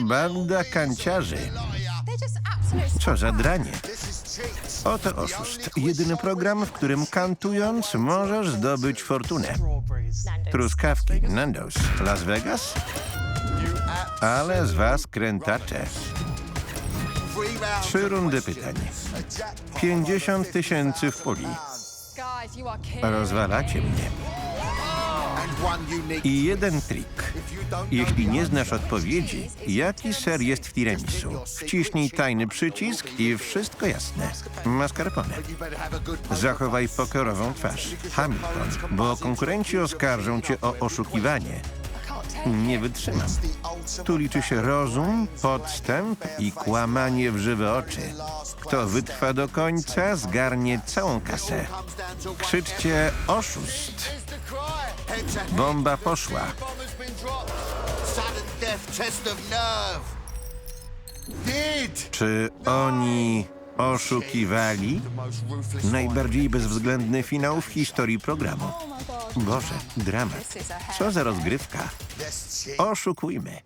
Banda kanciarzy. Co za dranie. Oto oszust. Jedyny program, w którym kantując możesz zdobyć fortunę. Truskawki, Nando's, Las Vegas? Ale z was krętacze. Trzy rundy pytań. 50 tysięcy w puli. Rozwalacie mnie. I jeden trik. Jeśli nie znasz odpowiedzi, jaki ser jest w tiramisu, wciśnij tajny przycisk i wszystko jasne. Mascarpone. Zachowaj pokorową twarz. Hamilton, bo konkurenci oskarżą cię o oszukiwanie. Nie wytrzymam. Tu liczy się rozum, podstęp i kłamanie w żywe oczy. Kto wytrwa do końca, zgarnie całą kasę. Krzyczcie oszust. Bomba poszła. Of. Did. Czy oni oszukiwali? Najbardziej bezwzględny finał w historii programu. Boże, dramat. Co za rozgrywka. Oszukujmy.